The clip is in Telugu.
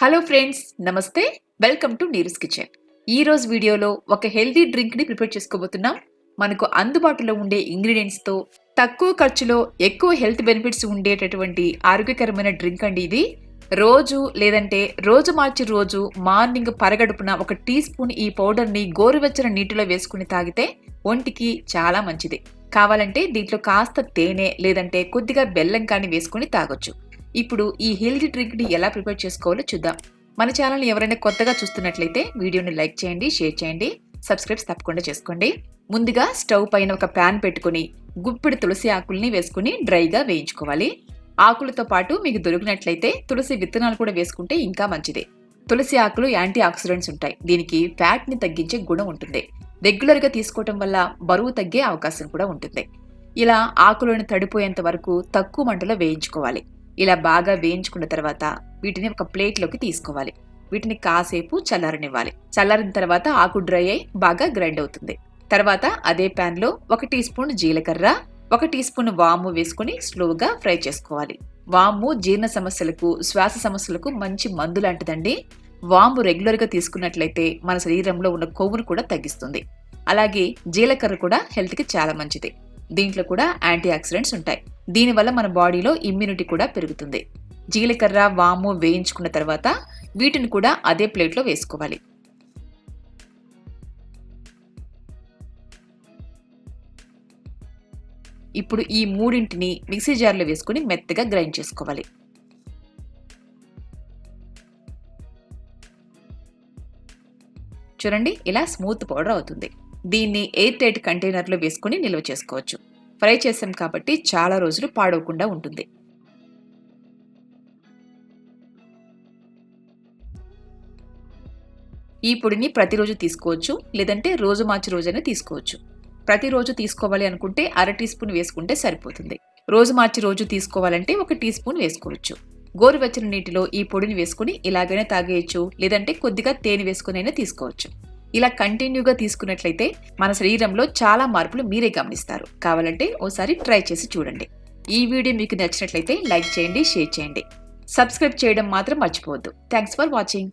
హలో ఫ్రెండ్స్ నమస్తే వెల్కమ్ టు నీరుస్ కిచెన్ ఈ రోజు వీడియోలో ఒక హెల్దీ డ్రింక్ని ప్రిపేర్ చేసుకోబోతున్నాం. మనకు అందుబాటులో ఉండే ఇంగ్రీడియంట్స్తో తక్కువ ఖర్చులో ఎక్కువ హెల్త్ బెనిఫిట్స్ ఉండేటటువంటి ఆరోగ్యకరమైన డ్రింక్ అండి ఇది. రోజు లేదంటే రోజు మార్చి రోజు మార్నింగ్ పరగడుపున ఒక టీ స్పూన్ ఈ పౌడర్ని గోరువెచ్చని నీటిలో వేసుకుని తాగితే ఒంటికి చాలా మంచిది. కావాలంటే దీంట్లో కాస్త తేనె లేదంటే కొద్దిగా బెల్లం కానీ వేసుకుని తాగొచ్చు. ఇప్పుడు ఈ హెల్దీ డ్రింక్ని ఎలా ప్రిపేర్ చేసుకోవాలో చూద్దాం. మన ఛానల్ ఎవరైనా కొత్తగా చూస్తున్నట్లయితే వీడియోని లైక్ చేయండి షేర్ చేయండి సబ్స్క్రైబ్స్ తప్పకుండా చేసుకోండి. ముందుగా స్టవ్ పైన ఒక ప్యాన్ పెట్టుకుని గుప్పిడి తులసి ఆకుల్ని వేసుకుని డ్రైగా వేయించుకోవాలి. ఆకులతో పాటు మీకు దొరికినట్లయితే తులసి విత్తనాలు కూడా వేసుకుంటే ఇంకా మంచిది. తులసి ఆకులు యాంటీ ఆక్సిడెంట్స్ ఉంటాయి. దీనికి ఫ్యాట్ని తగ్గించే గుణం ఉంటుంది. రెగ్యులర్గా తీసుకోవటం వల్ల బరువు తగ్గే అవకాశం కూడా ఉంటుంది. ఇలా ఆకులను తడిపోయేంత వరకు తక్కువ మంటలో వేయించుకోవాలి. ఇలా బాగా వేయించుకున్న తర్వాత వీటిని ఒక ప్లేట్లోకి తీసుకోవాలి. వీటిని కాసేపు చల్లారనివ్వాలి. చల్లారిన తర్వాత ఆకు డ్రై అయి బాగా గ్రైండ్ అవుతుంది. తర్వాత అదే ప్యాన్లో ఒక టీ స్పూన్ జీలకర్ర ఒక టీ స్పూన్ వాము వేసుకుని స్లోగా ఫ్రై చేసుకోవాలి. వాము జీర్ణ సమస్యలకు శ్వాస సమస్యలకు మంచి మందు లాంటిదండి. వాము రెగ్యులర్గా తీసుకున్నట్లయితే మన శరీరంలో ఉన్న కొవ్వును కూడా తగ్గిస్తుంది. అలాగే జీలకర్ర కూడా హెల్త్కి చాలా మంచిది. దీంట్లో కూడా యాంటీ ఆక్సిడెంట్స్ ఉంటాయి. దీనివల్ల మన బాడీలో ఇమ్యూనిటీ కూడా పెరుగుతుంది. జీలకర్ర వాము వేయించుకున్న తర్వాత వీటిని కూడా అదే ప్లేట్లో వేసుకోవాలి. ఇప్పుడు ఈ మూడింటిని మిక్సీ జార్లో వేసుకుని మెత్తగా గ్రైండ్ చేసుకోవాలి. చూడండి ఇలా స్మూత్ పౌడర్ అవుతుంది. దీన్ని ఎయిర్ టైట్ కంటైనర్లో వేసుకుని నిల్వ చేసుకోవచ్చు. ఫ్రై చేసాం కాబట్టి చాలా రోజులు పాడవకుండా ఉంటుంది. ఈ పొడిని ప్రతిరోజు తీసుకోవచ్చు లేదంటే రోజు మార్చి రోజైనా తీసుకోవచ్చు. ప్రతిరోజు తీసుకోవాలి అనుకుంటే అర టీ స్పూన్ వేసుకుంటే సరిపోతుంది. రోజు మార్చి రోజు తీసుకోవాలంటే ఒక టీ స్పూన్ వేసుకోవచ్చు. గోరువెచ్చని నీటిలో ఈ పొడిని వేసుకుని ఇలాగైనా తాగేయచ్చు లేదంటే కొద్దిగా తేనె వేసుకునైనా తీసుకోవచ్చు. ఇలా కంటిన్యూగా తీసుకున్నట్లయితే మన శరీరంలో చాలా మార్పులు మీరే గమనిస్తారు. కావాలంటే ఓసారి ట్రై చేసి చూడండి. ఈ వీడియో మీకు నచ్చినట్లయితే లైక్ చేయండి షేర్ చేయండి. సబ్స్క్రైబ్ చేయడం మాత్రం మర్చిపోవద్దు. Thanks for watching.